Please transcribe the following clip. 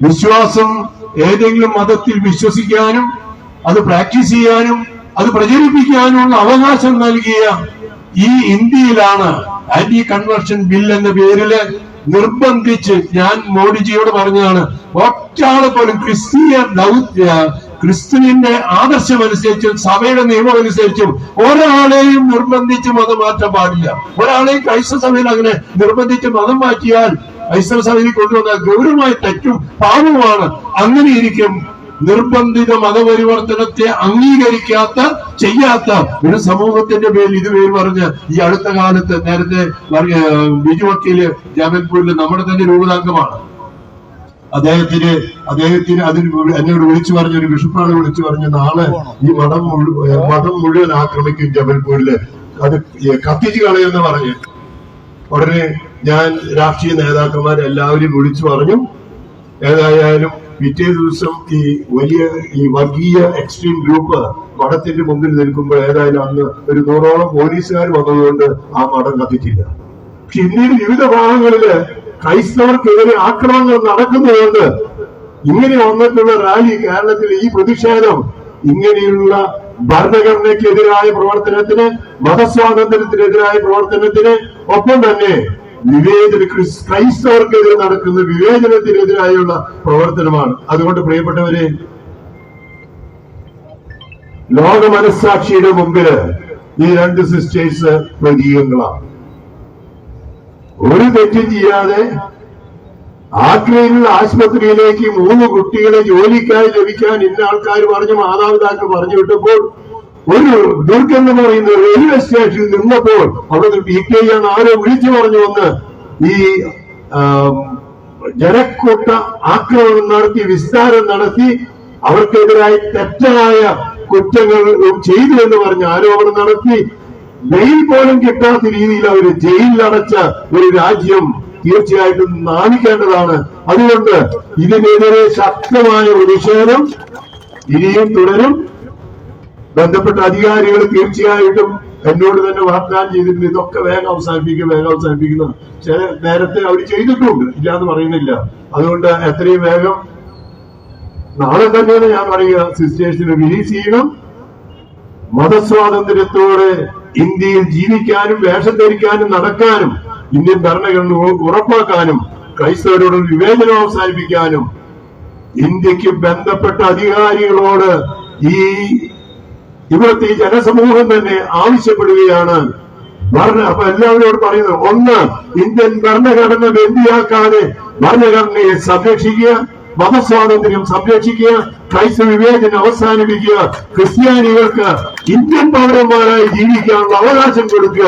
വിശ്വാസം ഏതെങ്കിലും മതത്തിൽ വിശ്വസിക്കാനും അത് പ്രാക്ടീസ് ചെയ്യാനും അത് പ്രചരിപ്പിക്കാനുള്ള അവകാശം നൽകിയ ഈ ഇന്ത്യയിലാണ് ആന്റി കൺവേർഷൻ ബിൽ എന്ന പേരിൽ നിർബന്ധിച്ച് ഞാൻ മോഡിജിയോട് പറഞ്ഞതാണ് ഒറ്റാൾ പോലും ക്രിസ്തീയ ദൗത്യ ക്രിസ്തുവിന്റെ ആദർശമനുസരിച്ചും സഭയുടെ നിയമം അനുസരിച്ചും ഒരാളെയും നിർബന്ധിച്ച് മതം മാറ്റാൻ പാടില്ല. ഒരാളെയും ക്രൈസ്തവ സഭയിൽ അങ്ങനെ നിർബന്ധിച്ച് മതം മാറ്റിയാൽ ക്രൈസ്തവ സഭയിൽ കൊണ്ടുവന്ന ഗൗരവമായ തെറ്റും പാപവുമാണ് അങ്ങനെ ഇരിക്കും നിർബന്ധിത മതപരിവർത്തനത്തെ അംഗീകരിക്കാത്ത ചെയ്യാത്ത ഒരു സമൂഹത്തിന്റെ പേരിൽ ഇതുപേര് പറഞ്ഞ് ഈ അടുത്ത കാലത്ത് നേരത്തെ ബിജു വക്കീൽ ജാമൽപൂരിൽ നമ്മുടെ തന്നെ രൂപതാംഗമാണ്. അദ്ദേഹത്തിന് അദ്ദേഹത്തിന് അതിന് എന്നോട് വിളിച്ചു പറഞ്ഞ ഒരു ബിഷപ്പാണ് വിളിച്ചു പറഞ്ഞ നാളെ ഈ മുഴുവൻ മതം മുഴുവൻ ആക്രമിക്കും ജബൽപൂരിൽ അത് കത്തിച്ചു കളയുമെന്ന് പറഞ്ഞു. ഉടനെ ഞാൻ രാഷ്ട്രീയ നേതാക്കന്മാരെ എല്ലാവരും വിളിച്ചു പറഞ്ഞു. ഏതായാലും പിറ്റേ ദിവസം ഈ വലിയ ഈ വർഗീയ എക്സ്ട്രീം ഗ്രൂപ്പ് മഠത്തിന്റെ മുമ്പിൽ നിൽക്കുമ്പോൾ ഏതായാലും അന്ന് ഒരു നൂറോളം പോലീസുകാർ വന്നതുകൊണ്ട് ആ മഠം കത്തിച്ചില്ല. പക്ഷെ ഇന്ത്യയുടെ വിവിധ ഭാഗങ്ങളിൽ ക്രൈസ്തവർക്കെതിരെ ആക്രമണങ്ങൾ നടക്കുന്നതുകൊണ്ട് ഇങ്ങനെ വന്നിട്ടുള്ള റാലി കേരളത്തിൽ ഈ പ്രതിഷേധം ഇങ്ങനെയുള്ള ഭരണഘടനയ്ക്കെതിരായ പ്രവർത്തനത്തിന് മതസ്വാതന്ത്ര്യത്തിനെതിരായ പ്രവർത്തനത്തിന് ഒപ്പം തന്നെ വിവേചന ക്രിസ്- ക്രൈസ്തവർക്കെതിരെ നടക്കുന്ന വിവേചനത്തിനെതിരായുള്ള പ്രവർത്തനമാണ്. അതുകൊണ്ട് പ്രിയപ്പെട്ടവരെ ലോക മനസ്സാക്ഷിയുടെ മുമ്പിൽ ഈ രണ്ട് സിസ്റ്റേഴ്സ് പ്രതീകങ്ങളാണ്. ഒരു തെറ്റും ചെയ്യാതെ ആഗ്രയിലുള്ള ആശുപത്രിയിലേക്ക് മൂന്ന് കുട്ടികളെ ജോലിക്കായി ലഭിക്കാൻ ഇന്ന ആൾക്കാർ പറഞ്ഞു മാതാപിതാക്കൾ പറഞ്ഞു വിട്ടപ്പോൾ ഒരു ദുർഗം എന്ന് പറയുന്ന റെയിൽവേ സ്റ്റേഷനിൽ നിന്നപ്പോൾ അവിടെ പി കെ ആണ് ആരോ വിളിച്ചു പറഞ്ഞു വന്ന് ഈ ജനക്കൂട്ട ആക്രമണം നടത്തി വിസ്താരം നടത്തി അവർക്കെതിരായി തെറ്റായ കുറ്റങ്ങൾ ചെയ്തു എന്ന് പറഞ്ഞ് ആരോപണം നടത്തി. ജയിൽ പോലും കിട്ടാത്ത രീതിയിൽ അവർ ജയിലിലടച്ച ഒരു രാജ്യം തീർച്ചയായിട്ടും നാണിക്കേണ്ടതാണ്. അതുകൊണ്ട് ഇതിനെതിരെ ശക്തമായ പ്രതിഷേധം ഇനിയും തുടരും. ബന്ധപ്പെട്ട അധികാരികൾ തീർച്ചയായിട്ടും എന്നോട് തന്നെ വാഗ്ദാനം ചെയ്തിട്ടുണ്ട്. ഇതൊക്കെ വേഗം അവസാനിപ്പിക്കുക വേഗം അവസാനിപ്പിക്കുന്ന ചില നേരത്തെ അവർ ചെയ്തിട്ടുണ്ട്. ഇല്ലാന്ന് പറയുന്നില്ല. അതുകൊണ്ട് എത്രയും വേഗം നാളെ തന്നെയാണ് ഞാൻ പറയുക. സിസ്റ്റേഴ്സിനെ റിലീസ് ചെയ്യണം. മതസ്വാതന്ത്ര്യത്തോടെ ഇന്ത്യയിൽ ജീവിക്കാനും വേഷം ധരിക്കാനും നടക്കാനും ഇന്ത്യൻ ഭരണഘടന ഉറപ്പാക്കാനും ക്രൈസ്തവരോട് വിവേചനം അവസാനിപ്പിക്കാനും ഇന്ത്യയ്ക്ക് ബന്ധപ്പെട്ട അധികാരികളോട് ഈ ഇവിടുത്തെ ഈ ജനസമൂഹം തന്നെ ആവശ്യപ്പെടുകയാണ്. ഭരണ അപ്പൊ എല്ലാവരോട് പറയുന്നത് ഒന്ന് ഇന്ത്യൻ ഭരണഘടന ബന്ധിയാക്കാതെ ഭരണഘടനയെ സംരക്ഷിക്കുക മതസ്വാതന്ത്ര്യം സംരക്ഷിക്കുക ക്രൈസ്തവ വിവേചനം അവസാനിപ്പിക്കുക ക്രിസ്ത്യാനികൾക്ക് ഇന്ത്യൻ പൗരന്മാരായി ജീവിക്കാനുള്ള അവകാശം കൊടുക്കുക